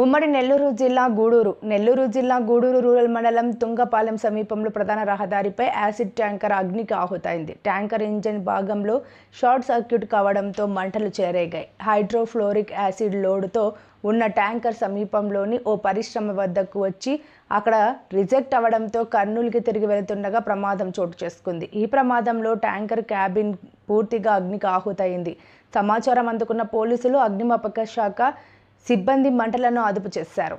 ఉమ్మడి నెల్లూరు జిల్లా గూడూరు. నెల్లూరు జిల్లా గూడూరు రూరల్ మండలం తుంగపాలెం సమీపంలో ప్రధాన రహదారిపై యాసిడ్ ట్యాంకర్ అగ్నికి ఆహుతైంది. ట్యాంకర్ ఇంజిన్ భాగంలో షార్ట్ సర్క్యూట్ కావడంతో మంటలు చెలరేగాయి హైడ్రోఫ్లోరిక్ యాసిడ్ లోడుతో ఉన్న ట్యాంకర్ సమీపంలోని ఓ పరిశ్రమ వద్దకు వచ్చి అక్కడ రిజెక్ట్ అవ్వడంతో కర్నూలుకి తిరిగి వెళుతుండగా ప్రమాదం చోటు చేసుకుంది. ఈ ప్రమాదంలో ట్యాంకర్ క్యాబిన్ పూర్తిగా అగ్నికి ఆహుతైంది. సమాచారం అందుకున్న పోలీసులు అగ్నిమాపక శాఖ సిబ్బంది మంటలను అదుపు చేశారు.